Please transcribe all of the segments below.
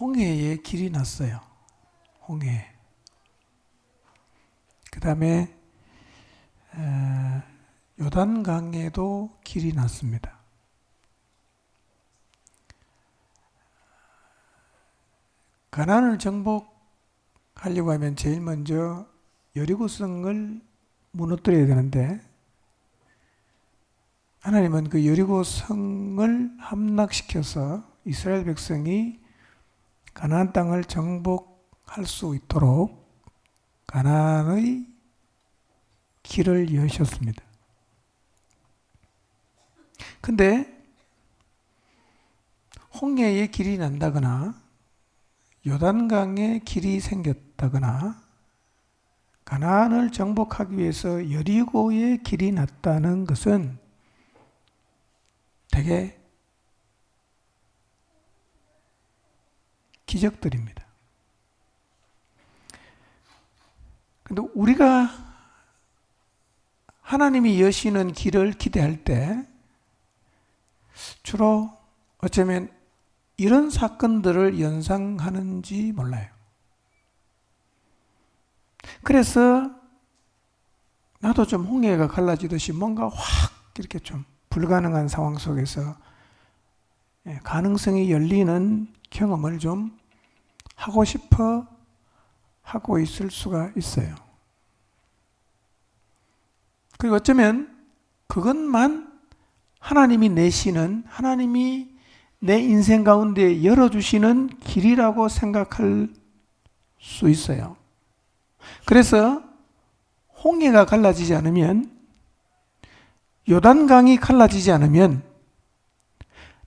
홍해에 길이 났어요. 홍해. 그 다음에 요단강에도 길이 났습니다. 가난을 정복하려고 하면 제일 먼저 여리고성을 무너뜨려야 되는데 하나님은 그 여리고 성을 함락시켜서 이스라엘 백성이 가나안 땅을 정복할 수 있도록 가나안의 길을 여셨습니다. 근데 홍해에 길이 난다거나 요단강에 길이 생겼다거나 가나안을 정복하기 위해서 여리고에 길이 났다는 것은 되게 기적들입니다. 근데 우리가 하나님이 여시는 길을 기대할 때 주로 어쩌면 이런 사건들을 연상하는지 몰라요. 그래서 나도 좀 홍해가 갈라지듯이 뭔가 확 이렇게 좀 불가능한 상황 속에서 예, 가능성이 열리는 경험을 좀 하고 싶어 하고 있을 수가 있어요. 그리고 어쩌면 그것만 하나님이 내시는 하나님이 내 인생 가운데 열어주시는 길이라고 생각할 수 있어요. 그래서 홍해가 갈라지지 않으면 요단강이 갈라지지 않으면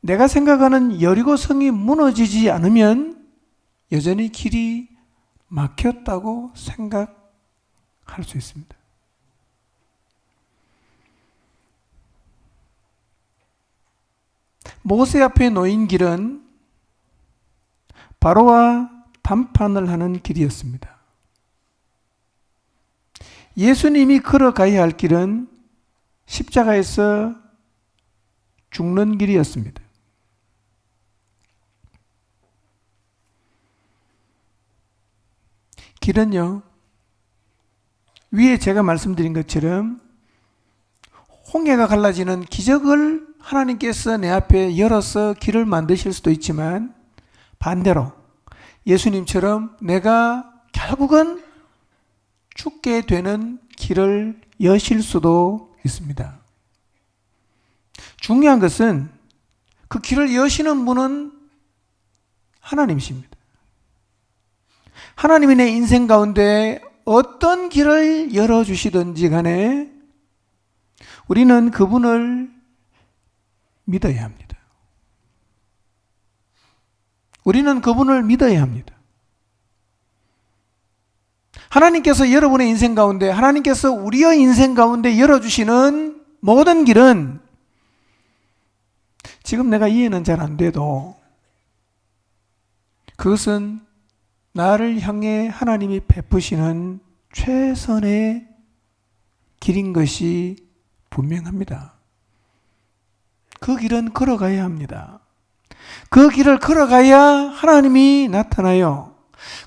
내가 생각하는 여리고성이 무너지지 않으면 여전히 길이 막혔다고 생각할 수 있습니다. 모세 앞에 놓인 길은 바로와 담판을 하는 길이었습니다. 예수님이 걸어가야 할 길은 십자가에서 죽는 길이었습니다. 길은요, 위에 제가 말씀드린 것처럼 홍해가 갈라지는 기적을 하나님께서 내 앞에 열어서 길을 만드실 수도 있지만 반대로 예수님처럼 내가 결국은 죽게 되는 길을 여실 수도 있습니다. 중요한 것은 그 길을 여시는 분은 하나님이십니다. 하나님이 내 인생 가운데 어떤 길을 열어주시든지 간에 우리는 그분을 믿어야 합니다. 우리는 그분을 믿어야 합니다. 하나님께서 여러분의 인생 가운데, 하나님께서 우리의 인생 가운데 열어주시는 모든 길은 지금 내가 이해는 잘 안 돼도 그것은 나를 향해 하나님이 베푸시는 최선의 길인 것이 분명합니다. 그 길은 걸어가야 합니다. 그 길을 걸어가야 하나님이 나타나요.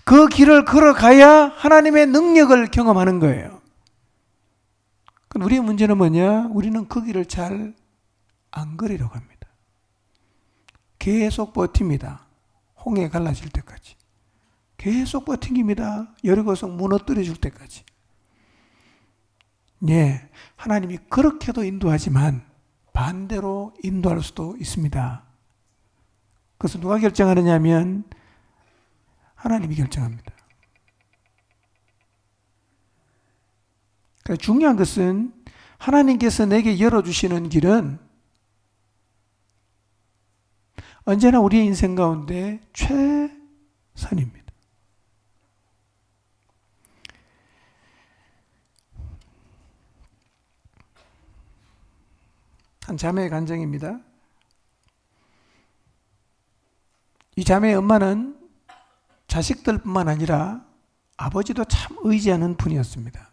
그 길을 걸어가야 하나님의 능력을 경험하는 거예요. 우리의 문제는 뭐냐? 우리는 그 길을 잘 안 걸으려고 합니다. 계속 버팁니다. 홍해 갈라질 때까지. 계속 버팅깁니다. 여리고성 무너뜨려 줄 때까지. 예, 하나님이 그렇게도 인도하지만 반대로 인도할 수도 있습니다. 그래서 누가 결정하느냐면 하나님이 결정합니다. 그러니까 중요한 것은 하나님께서 내게 열어주시는 길은 언제나 우리의 인생 가운데 최선입니다. 한 자매의 간증입니다. 이 자매의 엄마는 자식들뿐만 아니라 아버지도 참 의지하는 분이었습니다.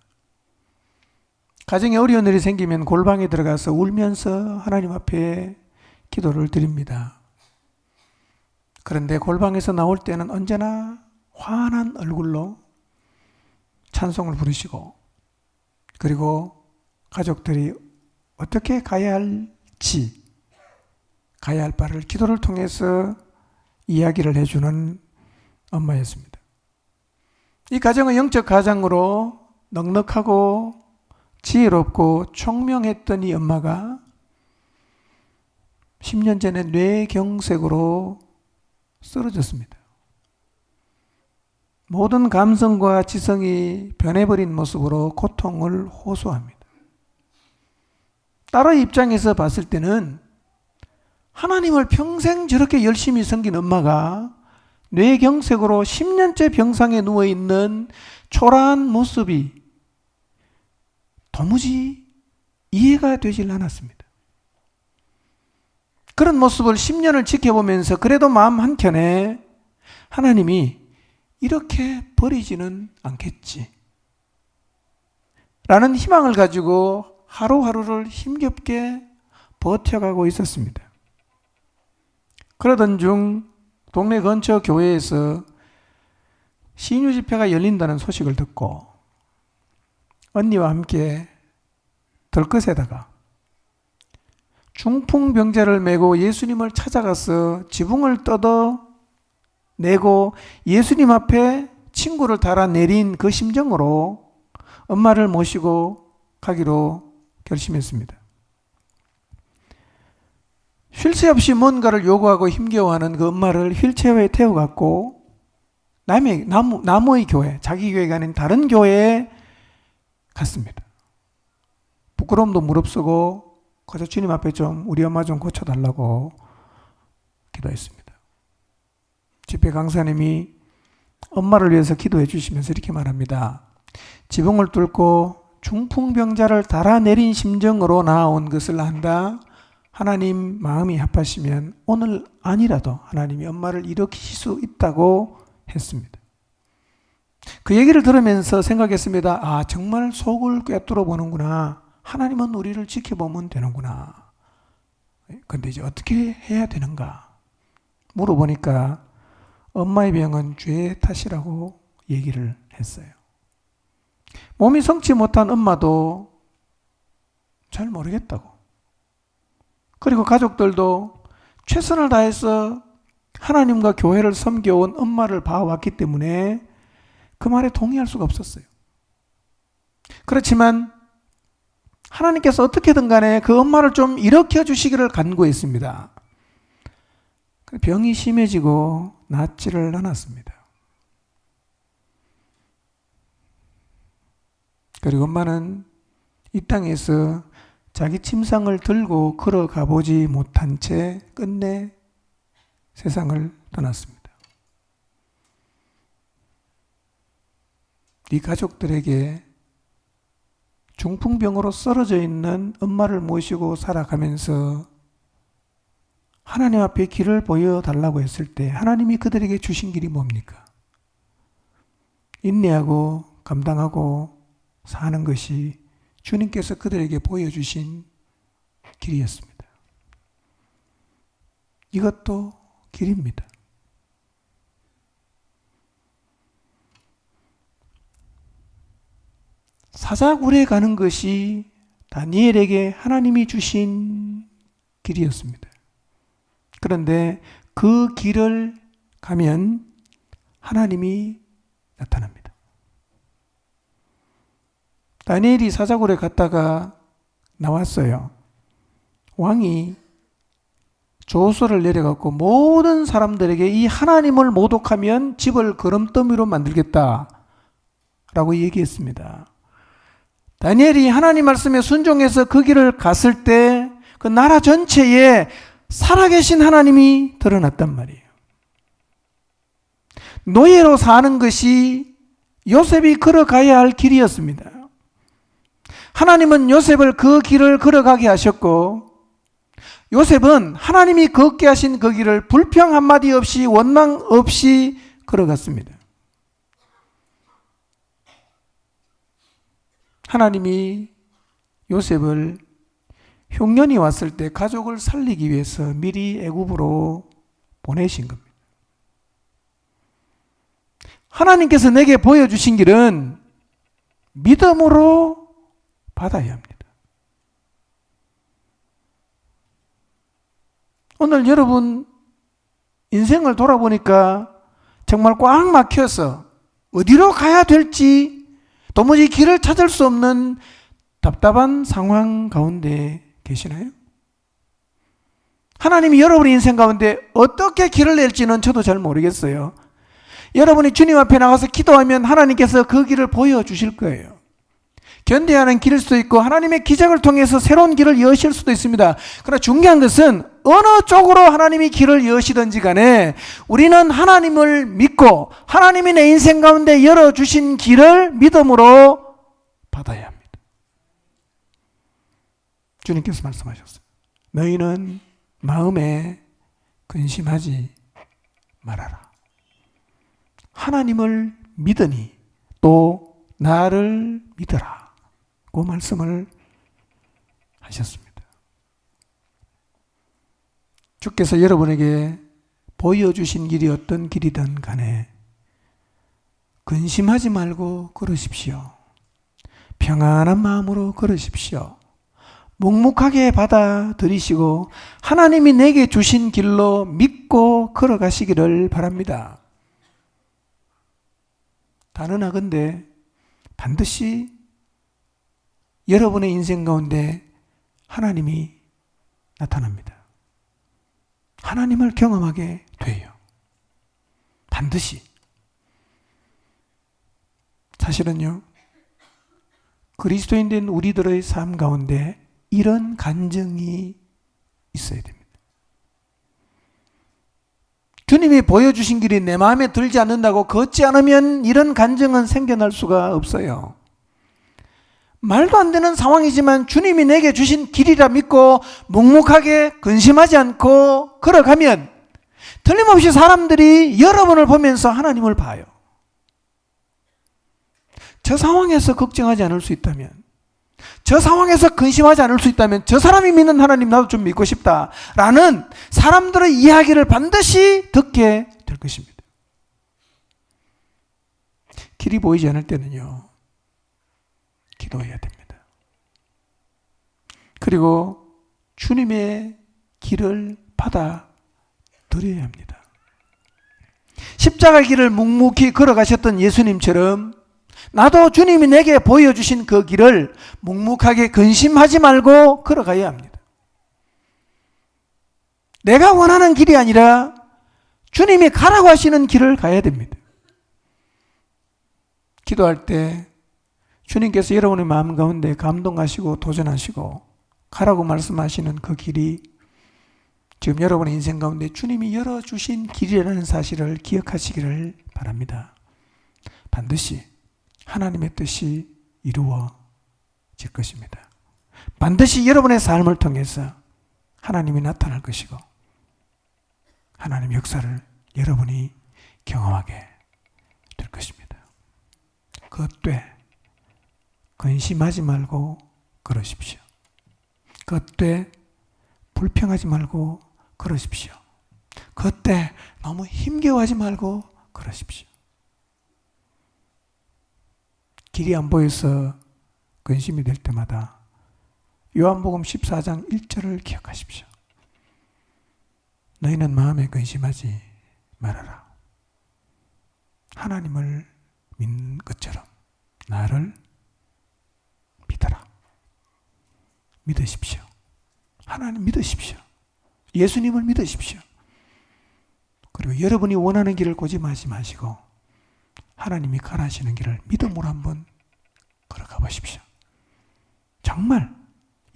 가정에 어려운 일이 생기면 골방에 들어가서 울면서 하나님 앞에 기도를 드립니다. 그런데 골방에서 나올 때는 언제나 환한 얼굴로 찬송을 부르시고 그리고 가족들이 어떻게 가야 할지 가야 할 바를 기도를 통해서 이야기를 해주는 엄마였습니다. 이 가정은 영적 가장으로 넉넉하고 지혜롭고 총명했던 이 엄마가 10년 전에 뇌경색으로 쓰러졌습니다. 모든 감성과 지성이 변해버린 모습으로 고통을 호소합니다. 딸의 입장에서 봤을 때는 하나님을 평생 저렇게 열심히 섬긴 엄마가 뇌경색으로 10년째 병상에 누워 있는 초라한 모습이 도무지 이해가 되질 않았습니다. 그런 모습을 10년을 지켜보면서 그래도 마음 한켠에 하나님이 이렇게 버리지는 않겠지. 라는 희망을 가지고 하루하루를 힘겹게 버텨가고 있었습니다. 그러던 중 동네 근처 교회에서 신유 집회가 열린다는 소식을 듣고 언니와 함께 들것에다가 중풍병자를 메고 예수님을 찾아가서 지붕을 뜯어 내고 예수님 앞에 친구를 달아 내린 그 심정으로 엄마를 모시고 가기로 결심했습니다. 쉴 새 없이 뭔가를 요구하고 힘겨워하는 그 엄마를 휠체어에 태워갖고 남의 나무 나무의 교회, 자기 교회가 아닌 다른 교회에 갔습니다. 부끄러움도 무릅쓰고 거저 주님 앞에 좀 우리 엄마 좀 고쳐달라고 기도했습니다. 집회 강사님이 엄마를 위해서 기도해 주시면서 이렇게 말합니다. 지붕을 뚫고 중풍병자를 달아내린 심정으로 나아온 것을 한다. 하나님 마음이 합하시면 오늘 아니라도 하나님이 엄마를 일으키실 수 있다고 했습니다. 그 얘기를 들으면서 생각했습니다. 아, 정말 속을 꿰뚫어 보는구나. 하나님은 우리를 지켜보면 되는구나. 근데 이제 어떻게 해야 되는가? 물어보니까 엄마의 병은 죄의 탓이라고 얘기를 했어요. 몸이 성치 못한 엄마도 잘 모르겠다고. 그리고 가족들도 최선을 다해서 하나님과 교회를 섬겨온 엄마를 봐왔기 때문에 그 말에 동의할 수가 없었어요. 그렇지만 하나님께서 어떻게든 간에 그 엄마를 좀 일으켜 주시기를 간구했습니다. 병이 심해지고 낫지를 않았습니다. 그리고 엄마는 이 땅에서 자기 침상을 들고 걸어가 보지 못한 채 끝내 세상을 떠났습니다. 네 가족들에게 중풍병으로 쓰러져 있는 엄마를 모시고 살아가면서 하나님 앞에 길을 보여달라고 했을 때 하나님이 그들에게 주신 길이 뭡니까? 인내하고 감당하고 사는 것이 주님께서 그들에게 보여주신 길이었습니다. 이것도 길입니다. 사자굴에 가는 것이 다니엘에게 하나님이 주신 길이었습니다. 그런데 그 길을 가면 하나님이 나타납니다. 다니엘이 사자굴에 갔다가 나왔어요. 왕이 조서를 내려갖고 모든 사람들에게 이 하나님을 모독하면 집을 거름더미로 만들겠다. 라고 얘기했습니다. 다니엘이 하나님 말씀에 순종해서 그 길을 갔을 때 그 나라 전체에 살아계신 하나님이 드러났단 말이에요. 노예로 사는 것이 요셉이 걸어가야 할 길이었습니다. 하나님은 요셉을 그 길을 걸어가게 하셨고, 요셉은 하나님이 걷게 하신 그 길을 불평 한마디 없이 원망 없이 걸어갔습니다. 하나님이 요셉을 흉년이 왔을 때 가족을 살리기 위해서 미리 애굽으로 보내신 겁니다. 하나님께서 내게 보여주신 길은 믿음으로 받아야 합니다. 오늘 여러분 인생을 돌아보니까 정말 꽉 막혀서 어디로 가야 될지 도무지 길을 찾을 수 없는 답답한 상황 가운데 계시나요? 하나님이 여러분의 인생 가운데 어떻게 길을 낼지는 저도 잘 모르겠어요. 여러분이 주님 앞에 나가서 기도하면 하나님께서 그 길을 보여주실 거예요. 견뎌야 하는 길일 수도 있고 하나님의 기적을 통해서 새로운 길을 여실 수도 있습니다. 그러나 중요한 것은 어느 쪽으로 하나님이 길을 여시든지 간에 우리는 하나님을 믿고 하나님이 내 인생 가운데 열어주신 길을 믿음으로 받아야 합니다. 주님께서 말씀하셨어요. 너희는 마음에 근심하지 말아라. 하나님을 믿으니 또 나를 믿어라. 그 말씀을 하셨습니다. 주께서 여러분에게 보여주신 길이 어떤 길이든 간에 근심하지 말고 걸으십시오. 평안한 마음으로 걸으십시오. 묵묵하게 받아들이시고 하나님이 내게 주신 길로 믿고 걸어가시기를 바랍니다. 단언하건대 반드시 여러분의 인생 가운데 하나님이 나타납니다. 하나님을 경험하게 돼요. 반드시. 사실은요, 그리스도인 된 우리들의 삶 가운데 이런 간증이 있어야 됩니다. 주님이 보여주신 길이 내 마음에 들지 않는다고 걷지 않으면 이런 간증은 생겨날 수가 없어요. 말도 안 되는 상황이지만 주님이 내게 주신 길이라 믿고 묵묵하게 근심하지 않고 걸어가면 틀림없이 사람들이 여러분을 보면서 하나님을 봐요. 저 상황에서 걱정하지 않을 수 있다면, 저 상황에서 근심하지 않을 수 있다면, 저 사람이 믿는 하나님 나도 좀 믿고 싶다. 라는 사람들의 이야기를 반드시 듣게 될 것입니다. 길이 보이지 않을 때는요, 기도해야 됩니다. 그리고 주님의 길을 받아 드려야 합니다. 십자가 길을 묵묵히 걸어가셨던 예수님처럼 나도 주님이 내게 보여주신 그 길을 묵묵하게 근심하지 말고 걸어가야 합니다. 내가 원하는 길이 아니라 주님이 가라고 하시는 길을 가야 됩니다. 기도할 때 주님께서 여러분의 마음 가운데 감동하시고 도전하시고 가라고 말씀하시는 그 길이 지금 여러분의 인생 가운데 주님이 열어주신 길이라는 사실을 기억하시기를 바랍니다. 반드시 하나님의 뜻이 이루어질 것입니다. 반드시 여러분의 삶을 통해서 하나님이 나타날 것이고 하나님 역사를 여러분이 경험하게 될 것입니다. 그때 근심하지 말고 그러십시오. 그때 불평하지 말고 그러십시오. 그때 너무 힘겨워하지 말고 그러십시오. 길이 안 보여서 근심이 될 때마다 요한복음 14장 1절을 기억하십시오. 너희는 마음에 근심하지 말아라. 하나님을 믿는 것처럼 나를 믿어라. 믿으십시오. 하나님 믿으십시오. 예수님을 믿으십시오. 그리고 여러분이 원하는 길을 고집하지 마시고 하나님이 가라시는 길을 믿음으로 한번 걸어가 보십시오. 정말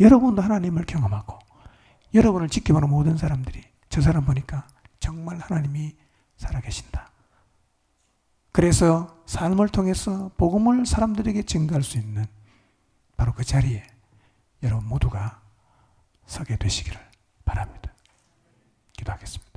여러분도 하나님을 경험하고 여러분을 지켜보는 모든 사람들이 저 사람 보니까 정말 하나님이 살아계신다. 그래서 삶을 통해서 복음을 사람들에게 증가할 수 있는 바로 그 자리에 여러분 모두가 서게 되시기를 바랍니다. 기도하겠습니다.